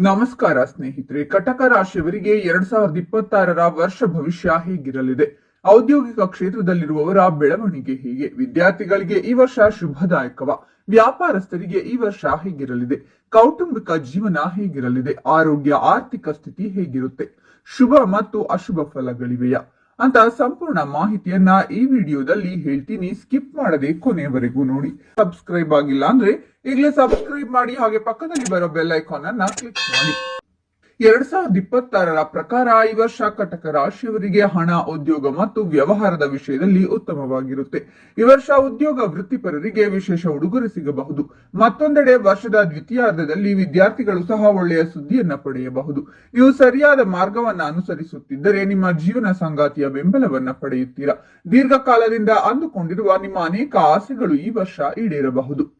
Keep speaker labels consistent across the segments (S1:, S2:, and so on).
S1: ನಮಸ್ಕಾರ ಸ್ನೇಹಿತರೆ, ಕಟಕ ರಾಶಿಯವರಿಗೆ ಎರಡ್ ಸಾವಿರದ ಇಪ್ಪತ್ತಾರರ ವರ್ಷ ಭವಿಷ್ಯ ಹೇಗಿರಲಿದೆ. ಔದ್ಯೋಗಿಕ ಕ್ಷೇತ್ರದಲ್ಲಿರುವವರ ಬೆಳವಣಿಗೆ ಹೀಗೆ. ವಿದ್ಯಾರ್ಥಿಗಳಿಗೆ ಈ ವರ್ಷ ಶುಭದಾಯಕವ. ವ್ಯಾಪಾರಸ್ಥರಿಗೆ ಈ ವರ್ಷ ಹೇಗಿರಲಿದೆ. ಕೌಟುಂಬಿಕ ಜೀವನ ಹೇಗಿರಲಿದೆ. ಆರೋಗ್ಯ, ಆರ್ಥಿಕ ಸ್ಥಿತಿ ಹೇಗಿರುತ್ತೆ. ಶುಭ ಮತ್ತು ಅಶುಭ ಫಲಗಳಿವೆಯಾ? ಅಂತ ಸಂಪೂರ್ಣ ಮಾಹಿತಿಯನ್ನ ಈ ವಿಡಿಯೋದಲ್ಲಿ ಹೇಳ್ತೀನಿ. ಸ್ಕಿಪ್ ಮಾಡದೆ ಕೊನೆಯವರೆಗೂ ನೋಡಿ. ಸಬ್ಸ್ಕ್ರೈಬ್ ಆಗಿಲ್ಲ ಅಂದ್ರೆ ಈಗಲೇ ಸಬ್ಸ್ಕ್ರೈಬ್ ಮಾಡಿ ಹಾಗೆ ಪಕ್ಕದಲ್ಲಿ ಬರೋ ಬೆಲ್ ಐಕಾನ್ ಅನ್ನ ಕ್ಲಿಕ್ ಮಾಡಿ. ಎರಡ್ ಸಾವಿರದ ಇಪ್ಪತ್ತಾರರ ಪ್ರಕಾರ ಈ ವರ್ಷ ಕಟಕ ರಾಶಿಯವರಿಗೆ ಹಣ, ಉದ್ಯೋಗ ಮತ್ತು ವ್ಯವಹಾರದ ವಿಷಯದಲ್ಲಿ ಉತ್ತಮವಾಗಿರುತ್ತೆ. ಈ ವರ್ಷ ಉದ್ಯೋಗ ವೃತ್ತಿಪರರಿಗೆ ವಿಶೇಷ ಉಡುಗೊರೆ ಸಿಗಬಹುದು. ಮತ್ತೊಂದೆಡೆ ವರ್ಷದ ದ್ವಿತೀಯಾರ್ಧದಲ್ಲಿ ವಿದ್ಯಾರ್ಥಿಗಳು ಸಹ ಒಳ್ಳೆಯ ಸುದ್ದಿಯನ್ನ ಪಡೆಯಬಹುದು. ನೀವು ಸರಿಯಾದ ಮಾರ್ಗವನ್ನ ಅನುಸರಿಸುತ್ತಿದ್ದರೆ ನಿಮ್ಮ ಜೀವನ ಸಂಗಾತಿಯ ಬೆಂಬಲವನ್ನ ಪಡೆಯುತ್ತೀರಾ. ದೀರ್ಘಕಾಲದಿಂದ ಅಂದುಕೊಂಡಿರುವ ನಿಮ್ಮ ಅನೇಕ ಆಸೆಗಳು ಈ ವರ್ಷ ಈಡೇರಬಹುದು.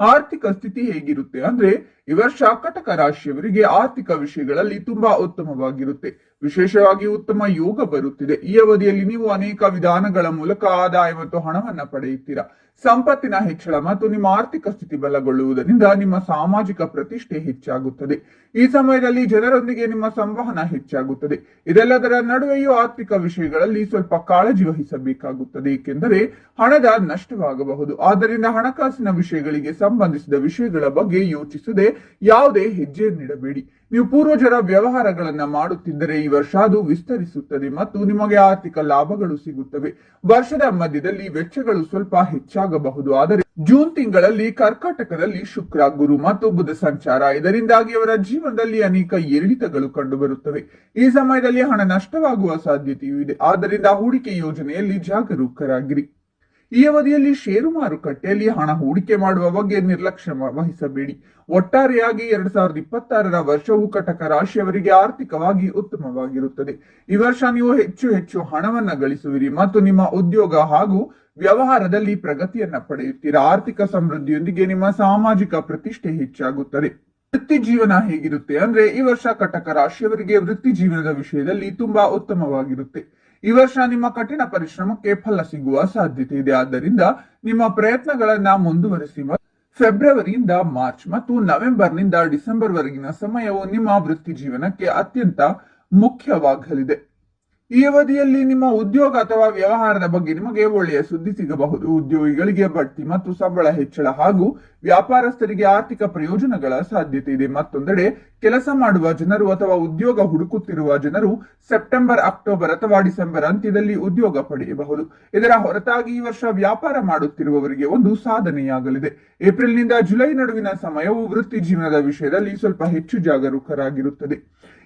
S1: ಆರ್ಥಿಕ ಸ್ಥಿತಿ ಹೇಗಿರುತ್ತೆ ಅಂದ್ರೆ ಈ ವರ್ಷ ಕಟಕ ರಾಶಿಯವರಿಗೆ ಆರ್ಥಿಕ ವಿಷಯಗಳಲ್ಲಿ ತುಂಬಾ ಉತ್ತಮವಾಗಿರುತ್ತೆ. ವಿಶೇಷವಾಗಿ ಉತ್ತಮ ಯೋಗ ಬರುತ್ತಿದೆ. ಈ ಅವಧಿಯಲ್ಲಿ ನೀವು ಅನೇಕ ವಿಧಾನಗಳ ಮೂಲಕ ಆದಾಯ ಮತ್ತು ಹಣವನ್ನ ಪಡೆಯುತ್ತೀರಾ? ಸಂಪತ್ತಿನ ಹೆಚ್ಚಳ ಮತ್ತು ನಿಮ್ಮ ಆರ್ಥಿಕ ಸ್ಥಿತಿ ಬಲಗೊಳ್ಳುವುದರಿಂದ ನಿಮ್ಮ ಸಾಮಾಜಿಕ ಪ್ರತಿಷ್ಠೆ ಹೆಚ್ಚಾಗುತ್ತದೆ. ಈ ಸಮಯದಲ್ಲಿ ಜನರೊಂದಿಗೆ ನಿಮ್ಮ ಸಂವಹನ ಹೆಚ್ಚಾಗುತ್ತದೆ. ಇದೆಲ್ಲದರ ನಡುವೆಯೂ ಆರ್ಥಿಕ ವಿಷಯಗಳಲ್ಲಿ ಸ್ವಲ್ಪ ಕಾಳಜಿ ವಹಿಸಬೇಕಾಗುತ್ತದೆ. ಏಕೆಂದರೆ ಹಣದ ನಷ್ಟವಾಗಬಹುದು. ಆದ್ದರಿಂದ ಹಣಕಾಸಿನ ವಿಷಯಗಳಿಗೆ ಸಂಬಂಧಿಸಿದ ವಿಷಯಗಳ ಬಗ್ಗೆ ಯೋಚಿಸದೆ ಯಾವುದೇ ಹೆಜ್ಜೆ ನೀಡಬೇಡಿ. ನೀವು ಪೂರ್ವಜರ ವ್ಯವಹಾರಗಳನ್ನ ಮಾಡುತ್ತಿದ್ದರೆ ಈ ವರ್ಷ ಅದು ವಿಸ್ತರಿಸುತ್ತದೆ ಮತ್ತು ನಿಮಗೆ ಆರ್ಥಿಕ ಲಾಭಗಳು ಸಿಗುತ್ತವೆ. ವರ್ಷದ ಮಧ್ಯದಲ್ಲಿ ವೆಚ್ಚಗಳು ಸ್ವಲ್ಪ ಹೆಚ್ಚಾಗಬಹುದು. ಆದರೆ ಜೂನ್ ತಿಂಗಳಲ್ಲಿ ಕರ್ಕಾಟಕದಲ್ಲಿ ಶುಕ್ರ, ಗುರು ಮತ್ತು ಬುಧ ಸಂಚಾರ. ಇದರಿಂದಾಗಿ ಅವರ ಜೀವನದಲ್ಲಿ ಅನೇಕ ಏರಿಳಿತಗಳು ಕಂಡುಬರುತ್ತವೆ. ಈ ಸಮಯದಲ್ಲಿ ಹಣ ನಷ್ಟವಾಗುವ ಸಾಧ್ಯತೆಯೂ ಇದೆ. ಆದ್ದರಿಂದ ಹೂಡಿಕೆ ಯೋಜನೆಯಲ್ಲಿ ಜಾಗರೂಕರಾಗಿರಿ. ಈ ಅವಧಿಯಲ್ಲಿ ಷೇರು ಮಾರುಕಟ್ಟೆಯಲ್ಲಿ ಹಣ ಹೂಡಿಕೆ ಮಾಡುವ ಬಗ್ಗೆ ನಿರ್ಲಕ್ಷ್ಯ ವಹಿಸಬೇಡಿ. ಒಟ್ಟಾರೆಯಾಗಿ ಎರಡ್ ಸಾವಿರದ ಇಪ್ಪತ್ತಾರರ ವರ್ಷವು ಕಟಕ ರಾಶಿಯವರಿಗೆ ಆರ್ಥಿಕವಾಗಿ ಉತ್ತಮವಾಗಿರುತ್ತದೆ. ಈ ವರ್ಷ ನೀವು ಹೆಚ್ಚು ಹೆಚ್ಚು ಹಣವನ್ನ ಗಳಿಸುವಿರಿ ಮತ್ತು ನಿಮ್ಮ ಉದ್ಯೋಗ ಹಾಗೂ ವ್ಯವಹಾರದಲ್ಲಿ ಪ್ರಗತಿಯನ್ನ ಪಡೆಯುತ್ತೀರಾ. ಆರ್ಥಿಕ ಸಮೃದ್ಧಿಯೊಂದಿಗೆ ನಿಮ್ಮ ಸಾಮಾಜಿಕ ಪ್ರತಿಷ್ಠೆ ಹೆಚ್ಚಾಗುತ್ತದೆ. ವೃತ್ತಿ ಜೀವನ ಹೇಗಿರುತ್ತೆ? ಅಂದ್ರೆ ಈ ವರ್ಷ ಕಟಕ ರಾಶಿಯವರಿಗೆ ವೃತ್ತಿ ಜೀವನದ ವಿಷಯದಲ್ಲಿ ತುಂಬಾ ಉತ್ತಮವಾಗಿರುತ್ತೆ. ಈ ವರ್ಷ ನಿಮ್ಮ ಕಠಿಣ ಪರಿಶ್ರಮಕ್ಕೆ ಫಲ ಸಿಗುವ ಸಾಧ್ಯತೆ ಇದೆ. ಆದ್ದರಿಂದ ನಿಮ್ಮ ಪ್ರಯತ್ನಗಳನ್ನ ಮುಂದುವರಿಸಿ. ಫೆಬ್ರವರಿಯಿಂದ ಮಾರ್ಚ್ ಮತ್ತು ನವೆಂಬರ್ನಿಂದ ಡಿಸೆಂಬರ್ ವರೆಗಿನ ಸಮಯವು ನಿಮ್ಮ ವೃತ್ತಿ ಜೀವನಕ್ಕೆ ಅತ್ಯಂತ ಮುಖ್ಯವಾಗಲಿದೆ. ಈ ಅವಧಿಯಲ್ಲಿ ನಿಮ್ಮ ಉದ್ಯೋಗ ಅಥವಾ ವ್ಯವಹಾರದ ಬಗ್ಗೆ ನಿಮಗೆ ಒಳ್ಳೆಯ ಸುದ್ದಿ ಸಿಗಬಹುದು. ಉದ್ಯೋಗಿಗಳಿಗೆ ಬಡ್ತಿ ಮತ್ತು ಸಂಬಳ ಹೆಚ್ಚಳ ಹಾಗೂ ವ್ಯಾಪಾರಸ್ಥರಿಗೆ ಆರ್ಥಿಕ ಪ್ರಯೋಜನಗಳ ಸಾಧ್ಯತೆ ಇದೆ. ಮತ್ತೊಂದೆಡೆ, ಕೆಲಸ ಮಾಡುವ ಜನರು ಅಥವಾ ಉದ್ಯೋಗ ಹುಡುಕುತ್ತಿರುವ ಜನರು ಸೆಪ್ಟೆಂಬರ್, ಅಕ್ಟೋಬರ್ ಅಥವಾ ಡಿಸೆಂಬರ್ ಅಂತ್ಯದಲ್ಲಿ ಉದ್ಯೋಗ ಪಡೆಯಬಹುದು. ಇದರ ಹೊರತಾಗಿ ಈ ವರ್ಷ ವ್ಯಾಪಾರ ಮಾಡುತ್ತಿರುವವರಿಗೆ ಒಂದು ಸಾಧನೆಯಾಗಲಿದೆ. ಏಪ್ರಿಲ್ನಿಂದ ಜುಲೈ ನಡುವಿನ ಸಮಯವು ವೃತ್ತಿ ಜೀವನದ ವಿಷಯದಲ್ಲಿ ಸ್ವಲ್ಪ ಹೆಚ್ಚು ಜಾಗರೂಕರಾಗಿರುತ್ತದೆ.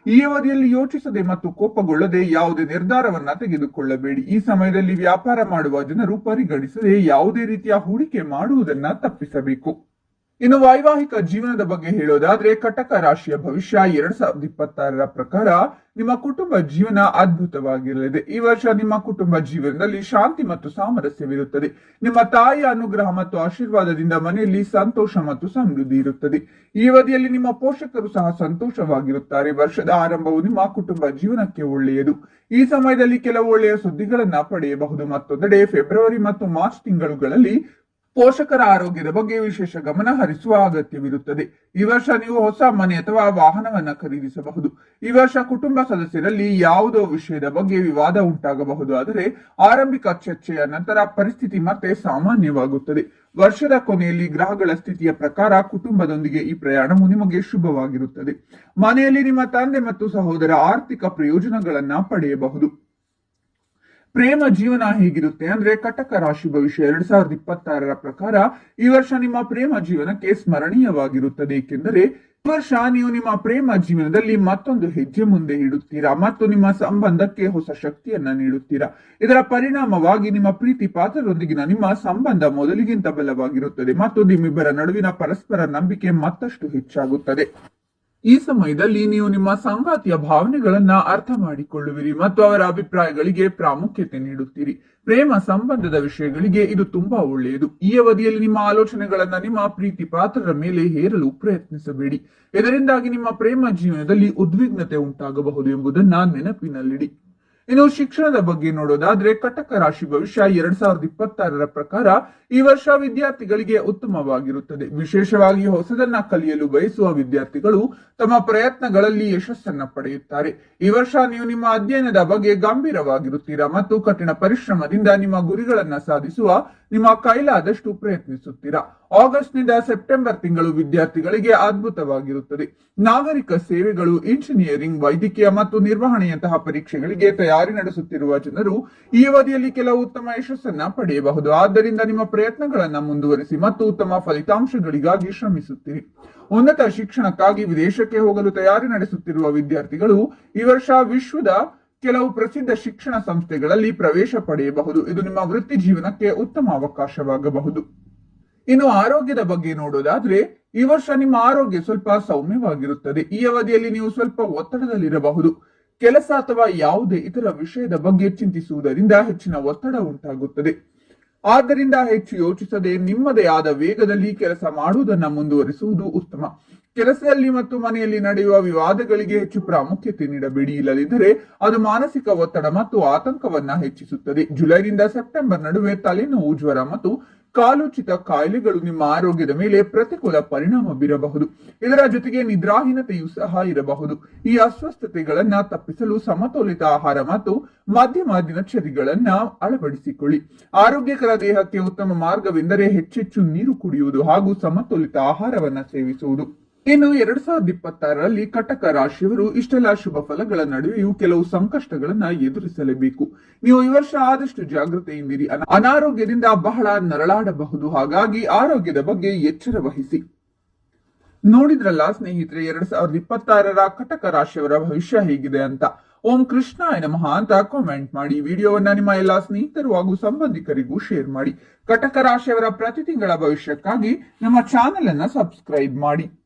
S1: ಈ ಅವಧಿಯಲ್ಲಿ ಯೋಚಿಸದೆ ಮತ್ತು ಕೋಪಗೊಳ್ಳದೆ ಯಾವುದೇ ನಿರ್ಧಾರವನ್ನ ತೆಗೆದುಕೊಳ್ಳಬೇಡಿ. ಈ ಸಮಯದಲ್ಲಿ ವ್ಯಾಪಾರ ಮಾಡುವ ಜನರು ಪರಿಗಣಿಸದೆ ಯಾವುದೇ ರೀತಿಯ ಹೂಡಿಕೆ ಮಾಡುವುದನ್ನ ತಪ್ಪಿಸಬೇಕು. ಇನ್ನು ವೈವಾಹಿಕ ಜೀವನದ ಬಗ್ಗೆ ಹೇಳೋದಾದ್ರೆ ಕಟಕ ರಾಶಿಯ ಭವಿಷ್ಯ ಎರಡ್ ಸಾವಿರದ ಇಪ್ಪತ್ತಾರರ ಪ್ರಕಾರ ನಿಮ್ಮ ಕುಟುಂಬ ಜೀವನ ಅದ್ಭುತವಾಗಿರಲಿದೆ. ಈ ವರ್ಷ ನಿಮ್ಮ ಕುಟುಂಬ ಜೀವನದಲ್ಲಿ ಶಾಂತಿ ಮತ್ತು ಸಾಮರಸ್ಯವಿರುತ್ತದೆ. ನಿಮ್ಮ ತಾಯಿಯ ಅನುಗ್ರಹ ಮತ್ತು ಆಶೀರ್ವಾದದಿಂದ ಮನೆಯಲ್ಲಿ ಸಂತೋಷ ಮತ್ತು ಸಮೃದ್ಧಿ ಇರುತ್ತದೆ. ಈ ಅವಧಿಯಲ್ಲಿ ನಿಮ್ಮ ಪೋಷಕರು ಸಹ ಸಂತೋಷವಾಗಿರುತ್ತಾರೆ. ವರ್ಷದ ಆರಂಭವು ನಿಮ್ಮ ಕುಟುಂಬ ಜೀವನಕ್ಕೆ ಒಳ್ಳೆಯದು. ಈ ಸಮಯದಲ್ಲಿ ಕೆಲವು ಒಳ್ಳೆಯ ಸುದ್ದಿಗಳನ್ನ ಪಡೆಯಬಹುದು. ಮತ್ತೊಂದೆಡೆ ಫೆಬ್ರವರಿ ಮತ್ತು ಮಾರ್ಚ್ ತಿಂಗಳುಗಳಲ್ಲಿ ಪೋಷಕರ ಆರೋಗ್ಯದ ಬಗ್ಗೆ ವಿಶೇಷ ಗಮನ ಹರಿಸುವ ಅಗತ್ಯವಿರುತ್ತದೆ. ಈ ವರ್ಷ ನೀವು ಹೊಸ ಮನೆ ಅಥವಾ ವಾಹನವನ್ನು ಖರೀದಿಸಬಹುದು. ಈ ವರ್ಷ ಕುಟುಂಬ ಸದಸ್ಯರಲ್ಲಿ ಯಾವುದೋ ವಿಷಯದ ಬಗ್ಗೆ ವಿವಾದ ಉಂಟಾಗಬಹುದು. ಆದರೆ ಆರಂಭಿಕ ಚರ್ಚೆಯ ನಂತರ ಪರಿಸ್ಥಿತಿ ಮತ್ತೆ ಸಾಮಾನ್ಯವಾಗುತ್ತದೆ. ವರ್ಷದ ಕೊನೆಯಲ್ಲಿ ಗ್ರಹಗಳ ಸ್ಥಿತಿಯ ಪ್ರಕಾರ ಕುಟುಂಬದೊಂದಿಗೆ ಈ ಪ್ರಯಾಣವು ನಿಮಗೆ ಶುಭವಾಗಿರುತ್ತದೆ. ಮನೆಯಲ್ಲಿ ನಿಮ್ಮ ತಂದೆ ಮತ್ತು ಸಹೋದರ ಆರ್ಥಿಕ ಪ್ರಯೋಜನಗಳನ್ನ ಪಡೆಯಬಹುದು. ಪ್ರೇಮ ಜೀವನ ಹೇಗಿರುತ್ತೆ ಅಂದ್ರೆ ಕಟಕ ರಾಶಿ ಭವಿಷ್ಯ ಎರಡ್ ಸಾವಿರದ ಇಪ್ಪತ್ತಾರರ ಪ್ರಕಾರ ಈ ವರ್ಷ ನಿಮ್ಮ ಪ್ರೇಮ ಜೀವನಕ್ಕೆ ಸ್ಮರಣೀಯವಾಗಿರುತ್ತದೆ. ಏಕೆಂದರೆ ಈ ವರ್ಷ ನೀವು ನಿಮ್ಮ ಪ್ರೇಮ ಜೀವನದಲ್ಲಿ ಮತ್ತೊಂದು ಹೆಜ್ಜೆ ಮುಂದೆ ಇಡುತ್ತೀರಾ, ಮತ್ತು ನಿಮ್ಮ ಸಂಬಂಧಕ್ಕೆ ಹೊಸ ಶಕ್ತಿಯನ್ನ ನೀಡುತ್ತೀರಾ. ಇದರ ಪರಿಣಾಮವಾಗಿ ನಿಮ್ಮ ಪ್ರೀತಿ ಪಾತ್ರರೊಂದಿಗಿನ ನಿಮ್ಮ ಸಂಬಂಧ ಮೊದಲಿಗಿಂತ ಬಲವಾಗಿರುತ್ತದೆ, ಮತ್ತು ನಿಮ್ಮಿಬ್ಬರ ನಡುವಿನ ಪರಸ್ಪರ ನಂಬಿಕೆ ಮತ್ತಷ್ಟು ಹೆಚ್ಚಾಗುತ್ತದೆ. ಈ ಸಮಯದಲ್ಲಿ ನೀವು ನಿಮ್ಮ ಸಂಗಾತಿಯ ಭಾವನೆಗಳನ್ನ ಅರ್ಥ ಮಾಡಿಕೊಳ್ಳುವಿರಿ ಮತ್ತು ಅವರ ಅಭಿಪ್ರಾಯಗಳಿಗೆ ಪ್ರಾಮುಖ್ಯತೆ ನೀಡುತ್ತೀರಿ. ಪ್ರೇಮ ಸಂಬಂಧದ ವಿಷಯಗಳಿಗೆ ಇದು ತುಂಬಾ ಒಳ್ಳೆಯದು. ಈ ಅವಧಿಯಲ್ಲಿ ನಿಮ್ಮ ಆಲೋಚನೆಗಳನ್ನ ನಿಮ್ಮ ಪ್ರೀತಿ ಪಾತ್ರರ ಮೇಲೆ ಹೇರಲು ಪ್ರಯತ್ನಿಸಬೇಡಿ. ಇದರಿಂದಾಗಿ ನಿಮ್ಮ ಪ್ರೇಮ ಜೀವನದಲ್ಲಿ ಉದ್ವಿಗ್ನತೆ ಉಂಟಾಗಬಹುದು ಎಂಬುದನ್ನ ನೆನಪಿನಲ್ಲಿಡಿ. ಇನ್ನು ಶಿಕ್ಷಣದ ಬಗ್ಗೆ ನೋಡೋದಾದ್ರೆ ಕಟಕ ರಾಶಿ ಭವಿಷ್ಯ ಎರಡ್ ಸಾವಿರದ ಇಪ್ಪತ್ತಾರರ ಪ್ರಕಾರ ಈ ವರ್ಷ ವಿದ್ಯಾರ್ಥಿಗಳಿಗೆ ಉತ್ತಮವಾಗಿರುತ್ತದೆ. ವಿಶೇಷವಾಗಿ ಹೊಸದನ್ನ ಕಲಿಯಲು ಬಯಸುವ ವಿದ್ಯಾರ್ಥಿಗಳು ತಮ್ಮ ಪ್ರಯತ್ನಗಳಲ್ಲಿ ಯಶಸ್ಸನ್ನ ಪಡೆಯುತ್ತಾರೆ. ಈ ವರ್ಷ ನೀವು ನಿಮ್ಮ ಅಧ್ಯಯನದ ಬಗ್ಗೆ ಗಂಭೀರವಾಗಿರುತ್ತೀರಾ ಮತ್ತು ಕಠಿಣ ಪರಿಶ್ರಮದಿಂದ ನಿಮ್ಮ ಗುರಿಗಳನ್ನ ಸಾಧಿಸುವ ನಿಮ್ಮ ಕೈಲಾದಷ್ಟು ಪ್ರಯತ್ನಿಸುತ್ತೀರಾ? ಆಗಸ್ಟ್ನಿಂದ ಸೆಪ್ಟೆಂಬರ್ ತಿಂಗಳು ವಿದ್ಯಾರ್ಥಿಗಳಿಗೆ ಅದ್ಭುತವಾಗಿರುತ್ತದೆ. ನಾಗರಿಕ ಸೇವೆಗಳು, ಇಂಜಿನಿಯರಿಂಗ್, ವೈದ್ಯಕೀಯ ಮತ್ತು ನಿರ್ವಹಣೆಯಂತಹ ಪರೀಕ್ಷೆಗಳಿಗೆ ತಯಾರಿ ನಡೆಸುತ್ತಿರುವ ಜನರು ಈ ಅವಧಿಯಲ್ಲಿ ಕೆಲವು ಉತ್ತಮ ಯಶಸ್ಸನ್ನ ಪಡೆಯಬಹುದು. ಆದ್ದರಿಂದ ನಿಮ್ಮ ಪ್ರಯತ್ನಗಳನ್ನ ಮುಂದುವರಿಸಿ ಮತ್ತು ಉತ್ತಮ ಫಲಿತಾಂಶಗಳಿಗಾಗಿ ಶ್ರಮಿಸುತ್ತೀರಿ. ಉನ್ನತ ಶಿಕ್ಷಣಕ್ಕಾಗಿ ವಿದೇಶಕ್ಕೆ ಹೋಗಲು ತಯಾರಿ ನಡೆಸುತ್ತಿರುವ ವಿದ್ಯಾರ್ಥಿಗಳು ಈ ವರ್ಷ ವಿಶ್ವದ ಕೆಲವು ಪ್ರಸಿದ್ಧ ಶಿಕ್ಷಣ ಸಂಸ್ಥೆಗಳಲ್ಲಿ ಪ್ರವೇಶ ಪಡೆಯಬಹುದು. ಇದು ನಿಮ್ಮ ವೃತ್ತಿ ಜೀವನಕ್ಕೆ ಉತ್ತಮ ಅವಕಾಶವಾಗಬಹುದು. ಇನ್ನು ಆರೋಗ್ಯದ ಬಗ್ಗೆ ನೋಡೋದಾದ್ರೆ, ಈ ವರ್ಷ ನಿಮ್ಮ ಆರೋಗ್ಯ ಸ್ವಲ್ಪ ಸೌಮ್ಯವಾಗಿರುತ್ತದೆ. ಈ ಅವಧಿಯಲ್ಲಿ ನೀವು ಸ್ವಲ್ಪ ಒತ್ತಡದಲ್ಲಿರಬಹುದು. ಕೆಲಸ ಅಥವಾ ಯಾವುದೇ ಇತರ ವಿಷಯದ ಬಗ್ಗೆ ಚಿಂತಿಸುವುದರಿಂದ ಹೆಚ್ಚಿನ ಒತ್ತಡ ಉಂಟಾಗುತ್ತದೆ. ಆದ್ದರಿಂದ ಹೆಚ್ಚು ಯೋಚಿಸದೆ ನಿಮ್ಮದೇ ಆದ ವೇಗದಲ್ಲಿ ಕೆಲಸ ಮಾಡುವುದನ್ನು ಮುಂದುವರಿಸುವುದು ಉತ್ತಮ. ಕೆಲಸದಲ್ಲಿ ಮತ್ತು ಮನೆಯಲ್ಲಿ ನಡೆಯುವ ವಿವಾದಗಳಿಗೆ ಹೆಚ್ಚು ಪ್ರಾಮುಖ್ಯತೆ ನೀಡಬೇಡಿ. ಇಲ್ಲದಿದ್ದರೆ ಅದು ಮಾನಸಿಕ ಒತ್ತಡ ಮತ್ತು ಆತಂಕವನ್ನ ಹೆಚ್ಚಿಸುತ್ತದೆ. ಜುಲೈನಿಂದ ಸೆಪ್ಟೆಂಬರ್ ನಡುವೆ ತಲೆನೋವು, ಜ್ವರ ಮತ್ತು ಕಾಲುಚಿತ ಕಾಯಿಲೆಗಳು ನಿಮ್ಮ ಆರೋಗ್ಯದ ಮೇಲೆ ಪ್ರತಿಕೂಲ ಪರಿಣಾಮ ಬೀರಬಹುದು. ಇದರ ಜೊತೆಗೆ ನಿದ್ರಾಹೀನತೆಯೂ ಸಹ ಇರಬಹುದು. ಈ ಅಸ್ವಸ್ಥತೆಗಳನ್ನ ತಪ್ಪಿಸಲು ಸಮತೋಲಿತ ಆಹಾರ ಮತ್ತು ಮಧ್ಯಮ ದಿನಚರಿಗಳನ್ನ ಅಳವಡಿಸಿಕೊಳ್ಳಿ. ಆರೋಗ್ಯಕರ ದೇಹಕ್ಕೆ ಉತ್ತಮ ಮಾರ್ಗವೆಂದರೆ ಹೆಚ್ಚೆಚ್ಚು ನೀರು ಕುಡಿಯುವುದು ಹಾಗೂ ಸಮತೋಲಿತ ಆಹಾರವನ್ನ ಸೇವಿಸುವುದು. ಇನ್ನು ಎರಡ್ ಸಾವಿರದ ಇಪ್ಪತ್ತಾರರಲ್ಲಿ ಕಟಕ ರಾಶಿಯವರು ಇಷ್ಟೆಲ್ಲ ಶುಭ ಫಲಗಳ ನಡುವೆಯೂ ಕೆಲವು ಸಂಕಷ್ಟಗಳನ್ನ ಎದುರಿಸಲೇಬೇಕು. ನೀವು ಈ ವರ್ಷ ಆದಷ್ಟು ಜಾಗೃತೆಯಿಂದಿರಿ ಅನ- ಅನಾರೋಗ್ಯದಿಂದ ಬಹಳ ನರಳಾಡಬಹುದು. ಹಾಗಾಗಿ ಆರೋಗ್ಯದ ಬಗ್ಗೆ ಎಚ್ಚರ ವಹಿಸಿ. ನೋಡಿದ್ರಲ್ಲ ಸ್ನೇಹಿತರೆ, ಎರಡ್ ಸಾವಿರದ ಇಪ್ಪತ್ತಾರರ ಕಟಕ ರಾಶಿಯವರ ಭವಿಷ್ಯ ಹೇಗಿದೆ ಅಂತ. ಓಂ ಕೃಷ್ಣ ನಮಃ ಅಂತ ಕಾಮೆಂಟ್ ಮಾಡಿ. ವಿಡಿಯೋವನ್ನ ನಿಮ್ಮ ಎಲ್ಲಾ ಸ್ನೇಹಿತರು ಹಾಗೂ ಸಂಬಂಧಿಕರಿಗೂ ಶೇರ್ ಮಾಡಿ. ಕಟಕ ರಾಶಿಯವರ ಪ್ರತಿ ತಿಂಗಳ ಭವಿಷ್ಯಕ್ಕಾಗಿ ನಮ್ಮ ಚಾನೆಲ್ ಅನ್ನ ಸಬ್ಸ್ಕ್ರೈಬ್ ಮಾಡಿ.